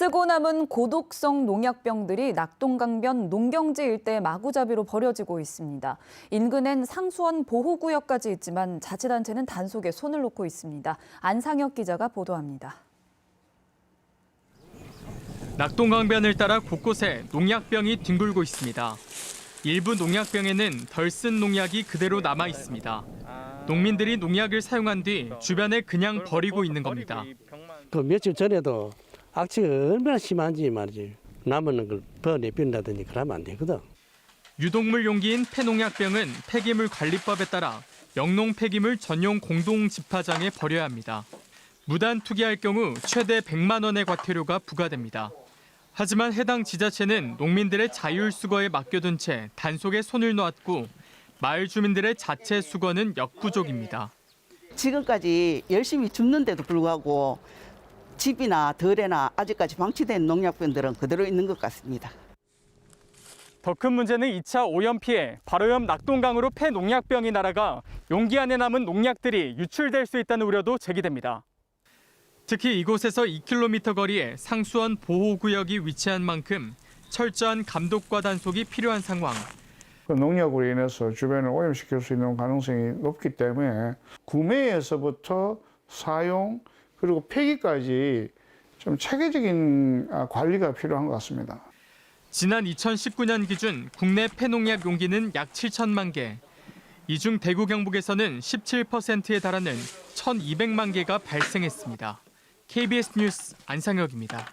쓰고 남은 고독성 농약병들이 낙동강변 농경지 일대 마구잡이로 버려지고 있습니다. 인근엔 상수원 보호구역까지 있지만 자치단체는 단속에 손을 놓고 있습니다. 안상혁 기자가 보도합니다. 낙동강변을 따라 곳곳에 농약병이 뒹굴고 있습니다. 일부 농약병에는 덜 쓴 농약이 그대로 남아 있습니다. 농민들이 농약을 사용한 뒤 주변에 그냥 버리고 있는 겁니다. 그 며칠 전에도 악취가 얼마나 심한지 말이지. 남은 걸 버내빈다더니 그러면 안 되거든. 유독물 용기인 폐농약병은 폐기물 관리법에 따라 영농 폐기물 전용 공동 집화장에 버려야 합니다. 무단 투기할 경우 최대 100만 원의 과태료가 부과됩니다. 하지만 해당 지자체는 농민들의 자율 수거에 맡겨둔 채 단속에 손을 놓았고 마을 주민들의 자체 수거는 역부족입니다. 지금까지 열심히 줍는데도 불구하고 집이나 덜에나 아직까지 방치된 농약병들은 그대로 있는 것 같습니다. 더 큰 문제는 2차 오염 피해, 바로 옆 낙동강으로 폐 농약병이 날아가 용기 안에 남은 농약들이 유출될 수 있다는 우려도 제기됩니다. 특히 이곳에서 2km 거리에 상수원 보호구역이 위치한 만큼 철저한 감독과 단속이 필요한 상황. 그 농약으로 인해서 주변을 오염시킬 수 있는 가능성이 높기 때문에 구매에서부터 사용 그리고 폐기까지 좀 체계적인 아, 관리가 필요한 것 같습니다. 지난 2019년 기준 국내 폐농약 용기는 약 7천만 개. 이 중 대구 경북에서는 17%에 달하는 1,200만 개가 발생했습니다. KBS 뉴스 안상혁입니다.